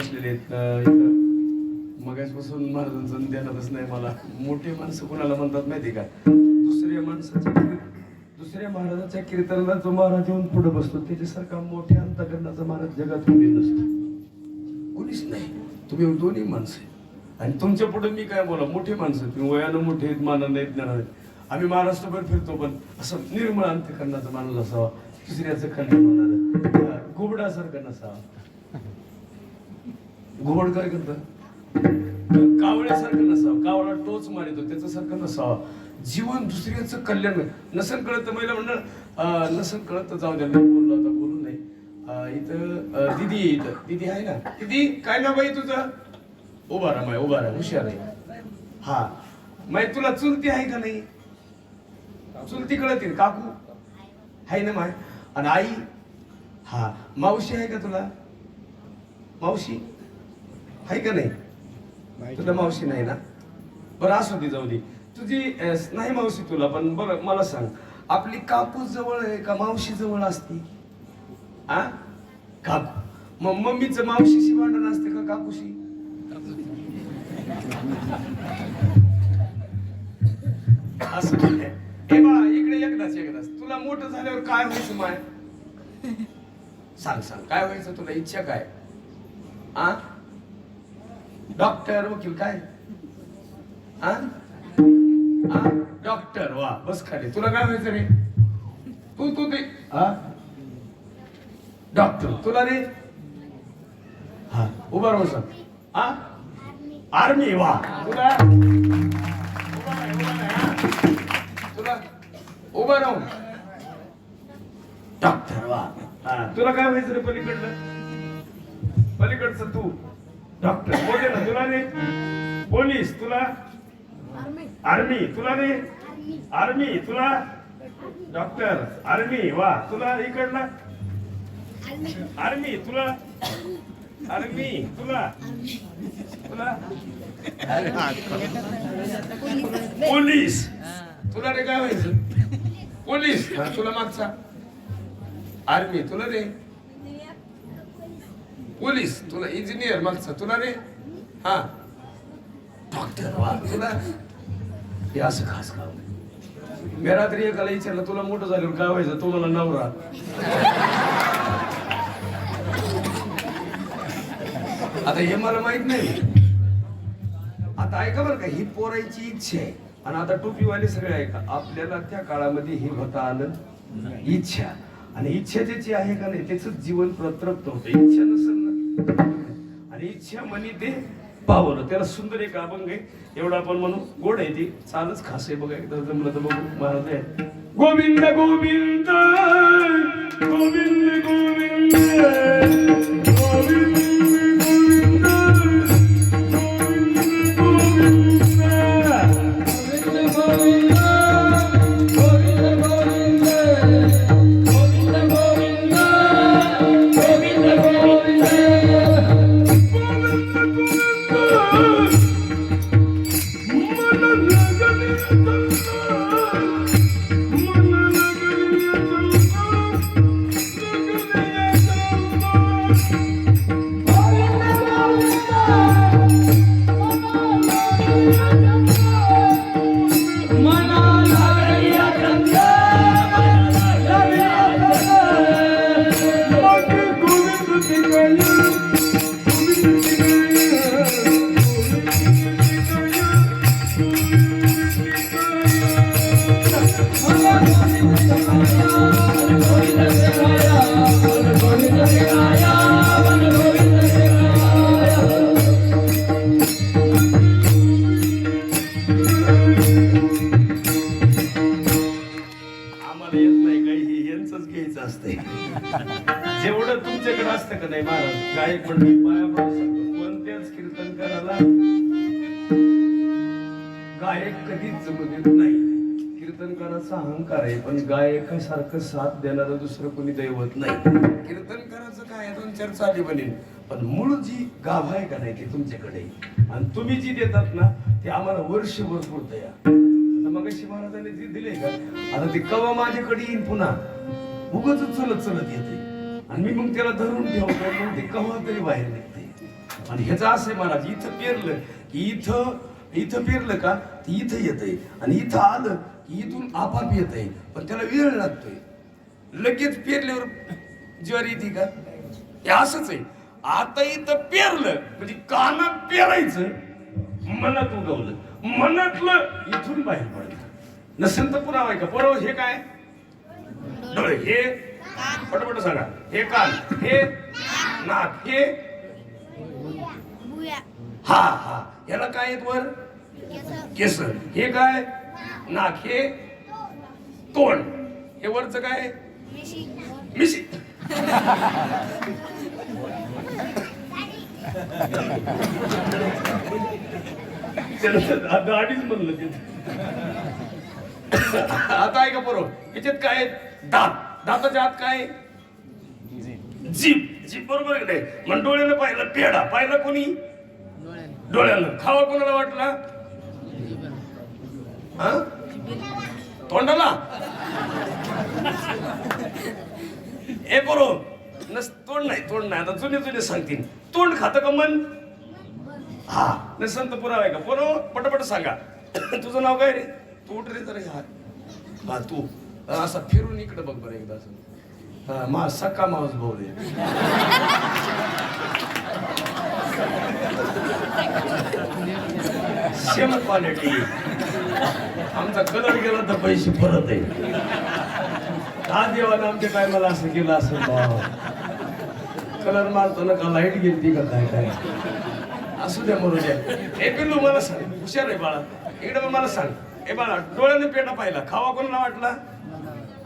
बसलेले आहेत अं, महाराजांचं ध्यानातच नाही मला. मोठे माणसं कोणाला म्हणतात माहिती का? दुसऱ्या माणसाच्या दुसऱ्या महाराजाच्या कीर्तनाला जो महाराज येऊन पुढे बसतो त्याच्यासारखा मोठ्या अंतकरणाचा महाराज जगात कोणी नसतो. कोणीच नाही. तुम्ही हो दोन्ही माणसं. आणि तुमच्यापुढे मी काय बोला मोठे माणसं. तुम्ही वयानं मोठे आहेत मानानं आहेत ज्ञानानं आहेत. आम्ही महाराष्ट्रभर फिरतो पण असं निर्मळ अंतकरणाचा माणूस असावा. दुसऱ्याचं कल्याण होणार. घुबडासारखं नसावा. घोड काय करतं? कावळ्यासारखं नसावं. कावळा टोच मारितो त्याच्यासारखं नसावं. जीवन दुसऱ्याचं कल्याण. नसन कळत तर महिला म्हणणार नसन कळत तर जाऊ द्या बोललो आता बोलू नाही इथं दिदी इथं. दिदी आहे ना? दिदी काय ना बाई तुझं? उभा राहा माय उभा राहा हुशार आहे. हा. माय तुला चुलती आहे का नाही? चुलती कळतील काकू? आहे ना माय? आणि आई? हा. मावशी आहे का तुला? मावशी? आहे का नाही? तुला मावशी नाही ना? बरं असू दे जाऊ दे. तुझी नाही मावशी तुला पण बरं मला सांग. आपली काकू जवळ आहे का? मावशी जवळ असते? आ? काकू. मग मम्मीचं मावशीशी भांडण असते का काकूशी? असं. ए बाळा इकडे एकदाच एकदाच. तुला मोठं झाल्यावर काय व्हायचं माय? सांग सांग. काय व्हायचं तुला? इच्छा काय? आ? डॉक्टर वकील काय? डॉक्टर वा बस खाली. तुला काय व्हायचं रे? तू तू ते डॉक्टर तुला रे? हा उभा राहू सर. आर्मी वा. तुला उभा तुला उभा डॉक्टर वा. हा, तुला काय व्हायचं रे पलीकडलं? पलीकडचं तू. डॉक्टर. बोले ना तुला रे पोलीस तुला. आर्मी. तुला रे आर्मी. तुला. डॉक्टर आर्मी वा तुला इकडला आर्मी. तुला. आर्मी तुला. तुला. पोलीस. तुला रे काय व्हायचं? पोलीस. तुला मागचा. आर्मी तुला रे पोलीस तुला इंजिनियर मागचा तुला रे हा डॉक्टर तुला हे असं खास काम मी रात्री एकाला विचारलं तुला मोठं झाल्यावर काय व्हायचं तो मला नवरा आता हे मला माहीत नाही आता ऐका बरं का ही पोरायची इच्छा आहे आणि आता टोपीवाले सगळे ऐका आपल्याला त्या काळामध्ये हे होता आलं इच्छा आणि इच्छा त्याची आहे का नाही त्याच जीवन प्रतृप्त होतं इच्छा नसेल आणि इच्छा म्हणे ते पावलं त्याला सुंदर एक अभंग आहे. एवढा आपण म्हणू गोड आहे ती. चालच खास आहे बघा एकदा जमलं तर बघू. महाराज आहे. गोविंद गोविंद गोविंद गोविंद. असते जेवढं तुमच्याकडे असतं का नाही महाराज? गायक मंडळी पाया कोणत्याच कीर्तनकाराला? गायक कधीच जमत देत नाही. कीर्तनकाराचा अहंकार आहे पण गायकासारखं साथ देणारं दुसरं कोणी दैवत नाही. कीर्तनकाराचं काय? आहे, दोन चार चाली बनेल पण मूळ जी गाभा आहे का नाही ती तुमच्याकडे. आणि तुम्ही जी देतात ना ते आम्हाला वर्षभर पुरतं या मग मगाशी महाराजांनी जे दिले का? आता ते कवा माझ्याकडे येईन पुन्हा? उगच चलत चलत येते. आणि मी मग त्याला धरून ठेवतो मग ते कव्हा तरी बाहेर निघते. आणि ह्याचं असं आहे महाराज इथं पेरलं की इथं इथं पेरलं का ती इथं येतंय. आणि इथं आलं की इथून आपाप येतंय. पण त्याला वेळ लागतोय. लगेच पेरल्यावर ज्वारी येते का? हे असंच आहे. आता इथं पेरलं म्हणजे कानात पेरायचं मनात उगवलं. मनातलं इथून बाहेर पडलं. नसेल तर पुरावा आहे का? पुरावा हे काय? डोळे हे पटपट सांगा. हे कान हे नाक हे हा हा. याला काय येत वर? केस हे काय? नाक. हे तोंड. हे वरच काय? मिशी. गाडीच म्हणलं ते. आता आहे का बरोबर याच्यात काय आहे? दात. दाताच्या आत काय जीप जीभ. जीभ बरोबर आहे नाही? मग डोळ्यानं पाहिलं पेढा. पाहिला कोणी? डोळ्यानं. खावा कोणाला वाटला? हा? तोंडाला? ए बरोबर नस तोंड नाही तोंड नाही. आता जुने जुने सांगतील. तोंड खातं का मन? हा. नसंत संत पुरावा आहे का? बरोबर पटापट सांगा. तुझं नाव काय रे? तू तर रे जरा हा हा तू असा फिरून इकडे बघ बरं एकदा असं. मा सक्का माऊस भाऊ दे सेम क्वालिटी आमचा कलर गेला तर पैसे परत आहे. का देवानं आमच्या टायमाला असं केलं असं कलर मारतो ना का लाइट गेली का काय काय? असू द्या मरू द्या. हे पिल्लू मला सांग. हुशार आहे बाळा. इकडे मला सांग. हे बाळा डोळ्याने पेटा पाहिला. खावा कोणाला वाटला?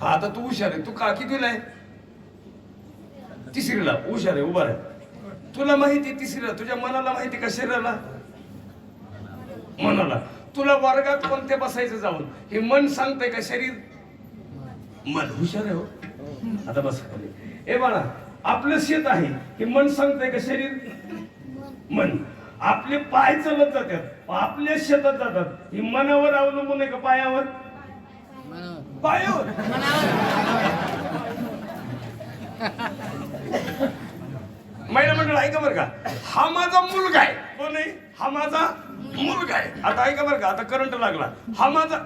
हा आता तू हुशार आहे. तू का कितीला आहे तिसरीला. हुशार आहे उभा आहे तुला माहिती आहे तिसरीला. तुझ्या मनाला माहिती का शरीराला? मनाला. तुला वर्गात कोणते बसायचं जाऊन? हे मन सांगतंय का शरीर? मन. हुशार आहे हो. आता बस हे ए बाळा आपलं शेत आहे. हे मन सांगतंय का शरीर? मन. आपले पाय चालत जातात. आपल्या शेतात जातात. ही मनावर अवलंबून आहे का पायावर? पायावर. महिला मंडळ ऐका बरं का. हा माझा मुलगा आहे. कोण आहे? हा माझा मुलगा आहे. आता ऐका बरं का आता करंट लागला. हा माझा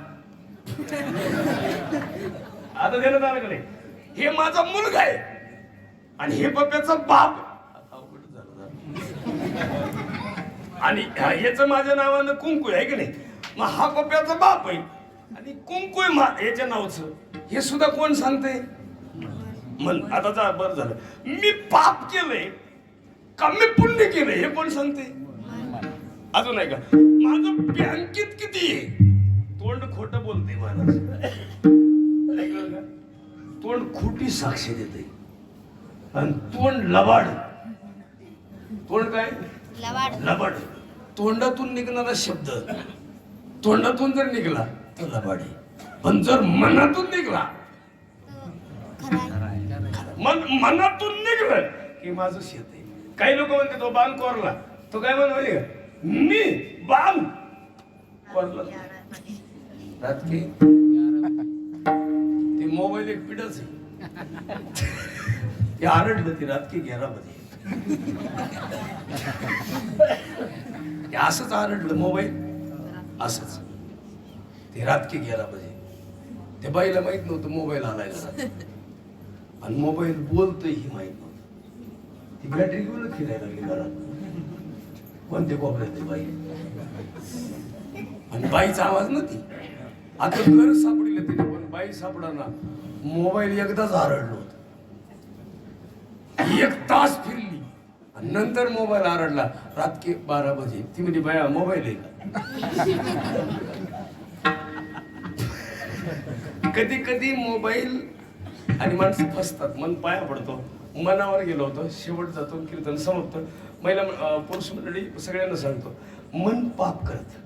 आता देण्यात आलं का नाही? हे माझा मुलगा आहे. आणि हे पप्प्याचा बाप अवघड झालं जरा. आणि ह्याचं माझ्या नावानं कुंकू आहे की नाही? मग हा पप्प्याचा बाप आहे. आणि कुंकू आहे मा- याच्या नावचं. हे सुद्धा कोण सांगते मन आता जा बरं झालं. मी पाप केलंय का मी पुण्य केलंय हे कोण सांगते अजून आहे का माझं बँकेत किती आहे? तोंड खोट बोलते महाराज ऐकलं का? तोंड खोटी साक्ष देते आणि तोंड लबाड. तोंड काय? लबाड. तोंडातून निघणारा शब्द. तोंडातून जर निघला तर लबाड आहे. पण जर मनातून निघला मन मनातून निघलं की माझं शेत आहे. काही लोक म्हणते तो बाण कोरला. तो काय म्हण मी बाण कोरला. रात्री ते मोबाईल एक पिढच आहे. ते आरडलं ती रातकी घेरामध्ये असंच आरडलं मोबाईल? असंच. ते रातकी पाहिजे. त्या बाईला माहीत नव्हतं मोबाईल आलाय आणि मोबाईल बोलतोय ही माहीत नव्हतं. ती बॅटरी घेऊन फिरायला लागली घरात. कोणते कोपऱ्यात ते बाई? आणि बाईचा आवाज नव्हती आता घर सापडिलं तिने पण बाई सापडाना मोबाईल एकदाच आरडलो. एक तास फिरली. आणि नंतर मोबाईल आरडला. रात्री बारा बजे. ती म्हणजे बाया मोबाईल आहे कधी कधी मोबाईल आणि माणसं फसतात. मन पाया पडतो. मनावर गेलो होतो. शेवट जातो कीर्तन समाप्त. महिला पुरुष मंडळी सगळ्यांना सांगतो मन पाप करत.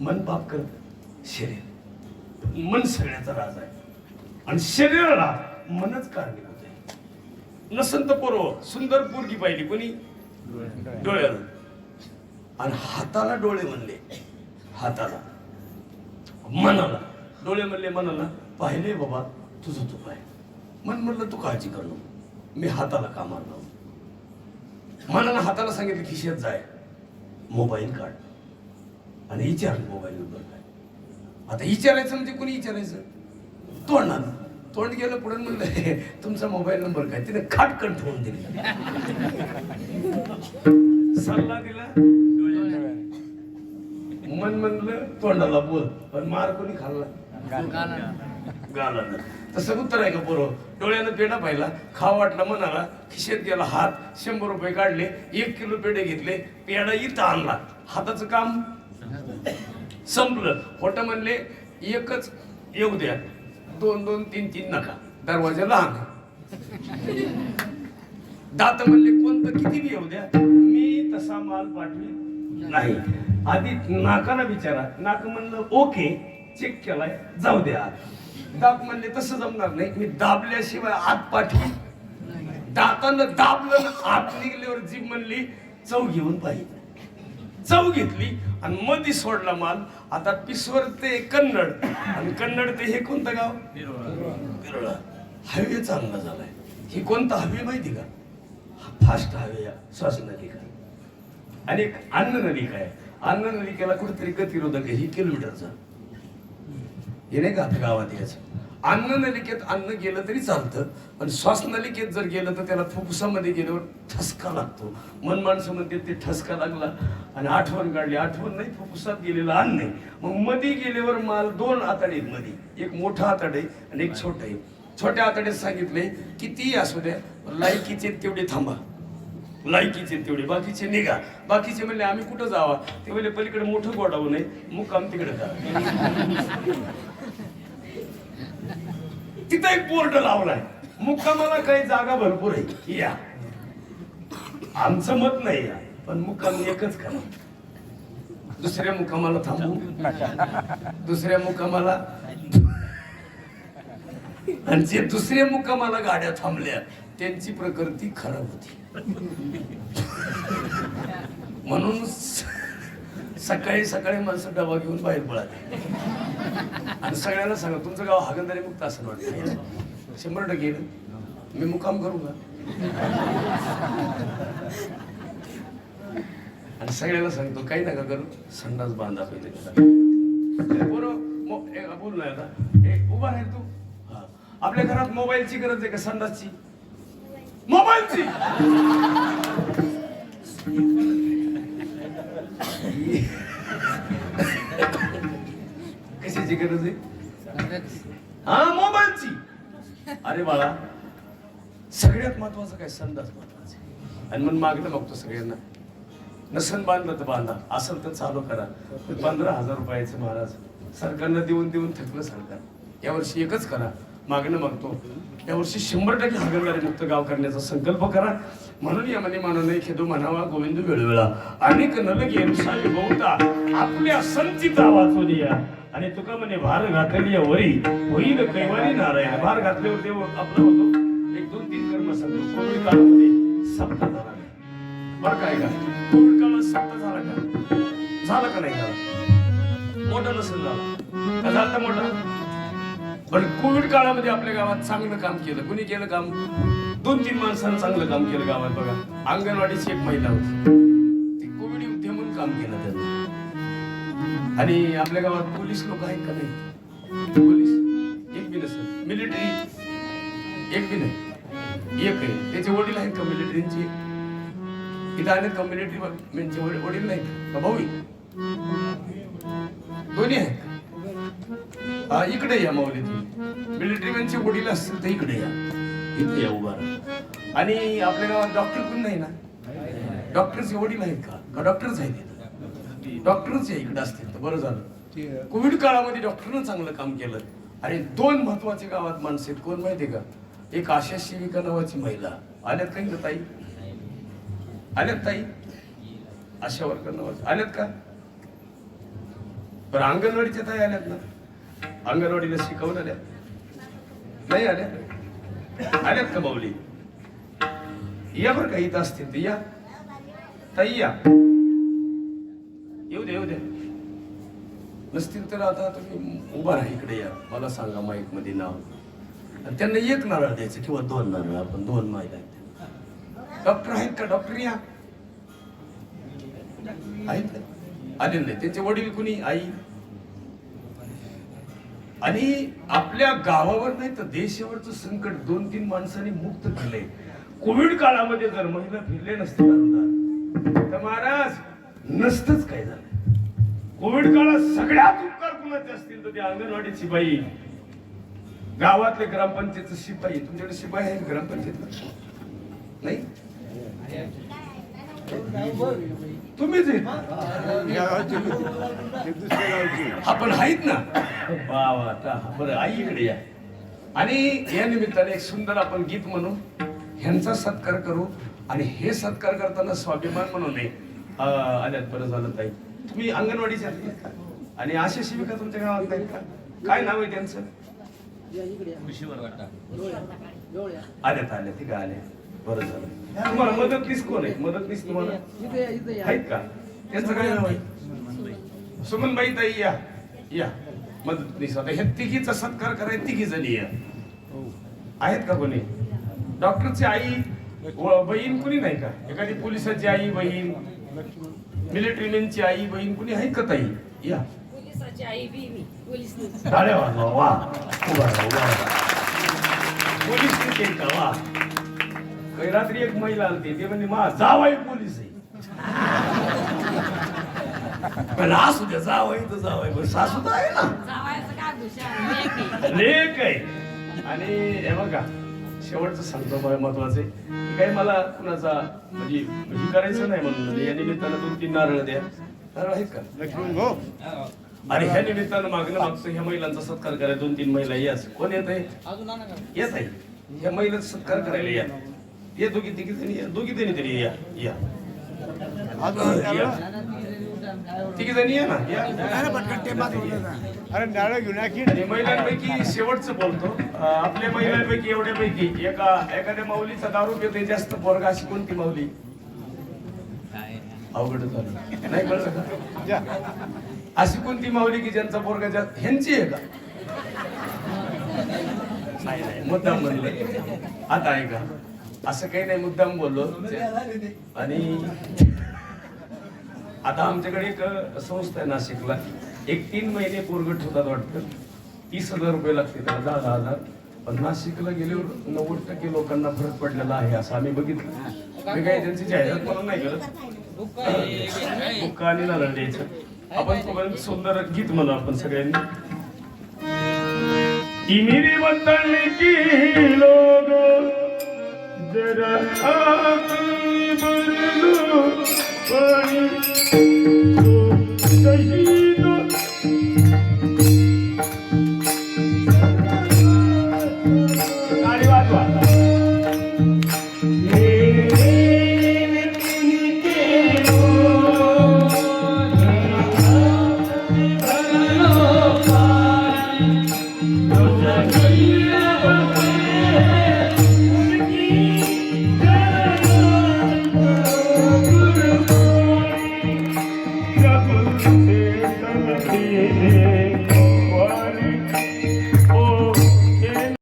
मन पाप करत. शरीर. मन सगळ्याचा राज आहे. आणि शरीराला मनच कारणीभूत नसंत पोरव सुंदर पोरगी पाहिली कोणी? डोळ्याला आणि हाताला डोळे म्हणले. हाताला. मनाला. डोळे म्हणले मनाला पाहिले बाबा तुझं तू पाय. मन म्हणलं तू काळजी करू मी हाताला कामाला लावू मनाला हाताला सांगितलं खिशात जाय मोबाईल काढ. आणि विचार मोबाईल नंबर काय आता विचारायचं म्हणजे कोणी विचारायचं तोंडानं. तोंड गेलं पुढे म्हणलं "हे, तुमचा मोबाईल नंबर काय? तिने खाटकन ठेवून दिली. सल्ला दिला मन म्हणलं तोंडाला बोल पण मार कोणी खाल्ला? गाला. तसं उत्तर आहे का बरोबर डोळ्यानं पेढा पाहिला खा वाटला मनाला खिशेत गेला हात शंभर रुपये काढले एक किलो पेढे घेतले पेढा इथं आणला. हाताचं काम संपलं. खोटं म्हणले एकच येऊ द्या. दोन दोन तीन तीन नका. दरवाजा लहान दात म्हणले कोणतं? किती बी येऊ द्या. मी तसा माल पाठवी नाही. आधी नाकाला विचारा. नाक म्हणलं ओके चेक केलाय. जाऊ द्या. दात म्हणले तसं जमणार नाही. मी दाबल्याशिवाय आत पाठवी दातानं दाबलं आत निघल्यावर जीभ म्हणली चव घेऊन पाहिजे. चव घेतली आणि मधी सोडला माल. आता पिसवर ते कन्नड. आणि कन्नड ते हे कोणतं गाव? बिरोळा हायवे चांगला झालाय. ही कोणता हायवे माहिती का? फास्ट हायवे श्वास नलिका आणि एक अन्न नलिका आहे अन्न नलिकेला कुठेतरी गतिरोधक आहे ही किलोमीटरचा. हे नाही का आता गावात यायचं? अन्न नलिकेत अन्न गेलं तरी चालतं पण श्वासनलिकेत जर गेलं तर त्याला फुफ्फुसामध्ये गेल्यावर ठसका लागतो. मन माणसं म्हणते ते ठसका लागला. आणि आठवण काढली आठवण नाही फुफ्फुसात गेलेलं अन्न नाही मग मध्ये गेल्यावर माल दोन आतडे आहेत मध्ये एक मोठा आतडे आहे आणि एक छोटा आहे. छोट्या आतड्यात सांगितले किती असू द्या लायकीचे तेवढे थांबा. लायकीचे तेवढे बाकीचे निघा. बाकीचे म्हणले आम्ही कुठं जावा? ते म्हणले पलीकडे मोठं गोडावू नये मुक्काम तिकडे जा तिथं एक बोर्ड लावलाय. मुक्कामाला काही जागा भरपूर आहे. या. आमचं मत नाही या पण मुक्काम एकच करा. दुसऱ्या मुक्कामाला थांबू. दुसऱ्या मुक्कामाला आणि जे दुसऱ्या मुक्कामाला गाड्या थांबल्या त्यांची प्रकृती खराब होती. म्हणून सकाळी सकाळी माणसं डबा घेऊन बाहेर पळाले. आणि सगळ्यांना सांगा तुमचं गाव हागंदारी मुक्त असं वाटतं. शंभर टक्के मी मुकाम करू का? आणि सगळ्यांना सांगतो काही नका करू संडास बांधा पहिले. बरोबर बोल नाही आता. उभा आहे तू. आपल्या घरात मोबाईलची गरज आहे का संडासची? मोबाईलची! कशाची गरज आहे? हा मोबाईलची. अरे बाळा सगळ्यात महत्वाचं काय? संडास महत्वाचं. आणि मग मागणं बघतो सगळ्यांना. नसन बांधलं तर बांधा. असेल तर चालू करा. पंधरा हजार रुपयाचं महाराज सरकारनं देऊन देऊन थकलं सरकार. यावर्षी एकच करा. मागणं मागतो. यावर्षी शंभर टक्के हागणदारी मुक्त गाव करण्याचा संकल्प करा. म्हणून या मने मानवने खेदो म्हणावा गोविंद वेळवेळा. अनेक नल गेल सावी बहुता आपल्या संचित वाचून या आणि तुका म्हणे भार घातली वरी होईल कैवारी नारायण. भार घातल्यावर देव आपलं होतो. एक दोन तीन कर्म सांगतो कोविड काळामध्ये सप्ताह झाला बरं काय का कोविड काळात सप्ताह झाला का? झाला का नाही झाला? मोठा नसेल झाला. का झाला मोठा? पण कोविड काळामध्ये आपल्या गावात चांगलं काम केलं. कुणी केलं काम? दोन तीन माणसानं चांगलं काम केलं गावात बघा. अंगणवाडीची एक महिला होती. ती कोविड युद्ध म्हणून काम केलं त्यांनी. आणि आपल्या गावात पोलीस लोक आहेत का नाही? पोलीस. एक बी नसत. मिलिटरी. एक बी नाही. एक आहे. त्याचे वडील आहेत का मिलिटरीचे? इथं आहेत का मिलिटरी म्हणजे वडील वडील नाहीत का भाऊ? दोन्ही आहेत का? हा इकडे या माऊली तुम्ही. मिलिटरीमॅनचे वडील असतील तर इकडे या. इथे या उभा आणि आपल्या गावात डॉक्टर पण नाही ना? डॉक्टरचे वडील आहेत का? का डॉक्टरच आहेत इथं? डॉक्टरच या इकडे असतील तर बरं झालं. कोविड काळामध्ये डॉक्टरनं चांगलं काम केलं. आणि दोन महत्त्वाचे गावात माणसं आहेत. कोण माहितीये का? एक आशा शिविका नावाची महिला. आल्यात काही इथं ताई? आल्यात ताई? आशा वर्कर नावाची. आल्यात का? पण अंगणवाडीच्या ताई आल्यात ना? अंगणवाडीला शिकवून आल्या नाही आल्या आल्यात का बावली? या बरं का इथं असतील ते या. ताई या. येऊ द्या येऊ द्या नसतील तर आता तुम्ही उभा राहा इकडे या. मला सांगा माईकमध्ये नाव. आणि त्यांना एक नारळ द्यायचं किंवा दोन नारळ आपण दोन माहीत आहेत. डॉक्टर आहेत का? डॉक्टर या. आहेत. आले नाही. त्यांचे वडील कुणी? आई? आणि आपल्या गावावर नाही तर देशावरचं संकट दोन तीन माणसांनी मुक्त केलंय. कोविड काळामध्ये जर महिला फिरले नसते तर महाराज नसतच काय झालं कोविड काळात सगळ्यात उपकार कुणाचे असतील तर ते अंगणवाडी शिपाई. गावातले ग्रामपंचायतचं शिपाई. तुमच्याकडे शिपाई आहे ग्रामपंचायत नाही? तुम्हीच आहेत. आपण आहेत ना. वा आता बरं आई इकडे या. आणि या निमित्ताने एक सुंदर आपण गीत म्हणू. ह्यांचा सत्कार करू आणि हे सत्कार करताना स्वाभिमान म्हणू नये. आल्यात बरं झालं ताई. तुम्ही अंगणवाडीचे आहेत का? आणि अशा शिविका तुमच्या गावात आहेत का? काय नाव आहे त्यांचं? आल्यात आल्या ते का आल्या बरं झालं. तुम्हाला मदतनीस कोण आहे? मदतनीस तुम्हाला? आहेत का? त्यांचं काय नाव आहे? सुमनबाई ताई या. या. मदतनीस आता हे तिघीचा सत्कार करायला तिघी जणी आहेत. का कोणी? डॉक्टरची आई व बहीण कुणी नाही का? एखादी पोलिसाची आई बहीण मिलिटरी मॅनची आई बहीण कुणी आहेत का ताई? या. वाजवा वा. राहा. पोलीस का वा. काही रात्री एक महिला आलती ते म्हणजे मा जावाई पोलीस आहे. पण असू द्या जावाई तर जावाई. पण सासू तर आहे ना. जावायचं काय दुसऱ्या लेक आहे. लेख आहे. आणि हे बघा शेवटचं सांगतो बघा महत्वाचं आहे. की काही मला कुणाचा म्हणजे म्हणजे करायचं नाही म्हणून म्हणजे या निमित्तानं दोन तीन नारळ द्या. नारळ आहेत का? आणि ह्या निमित्तानं मागणं मागचं ह्या महिलांचा सत्कार करायला दोन तीन महिला याच कोण येत आहे? येत आहे. ह्या महिलांचा सत्कार करायला या. ये दोघी तिघी जणी या. दोघी जणी तरी या. या. या. तिघी जणी या ना. या. अरे नारळ घेऊन या की आणि महिलांपैकी शेवटचं बोलतो. अं, आपल्या महिलांपैकी एवढ्यापैकी एका एखाद्या माऊलीचा दारू पिते जास्त पोरगा अशी कोणती माऊली? अवघड झालं. नाही कळलं का? जा. अशी कोणती माऊली की ज्यांचा पोरगा जास्त ह्यांची आहे का? नाही नाही मुद्दाम म्हणलं. आता आहे का असं काही नाही मुद्दाम बोललो. आणि आता आमच्याकडे एक संस्था आहे नाशिकला. एक तीन महिने पोरगट ठेवतात वाटतं. तीस हजार रुपये लागते त्याला दहा दहा हजार. पण नाशिकला गेल्यावर नव्वद टक्के लोकांना फरक पडलेला आहे असं आम्ही बघितलं. मी काही त्यांची जाहिरात म्हणून नाही करत. बुक्का आणि नारळ द्यायचं. आपण तुम्हाला सुंदर गीत म्हणू आपण सगळ्यांनी. तिमिरी मेरे की लोग जरा Pani.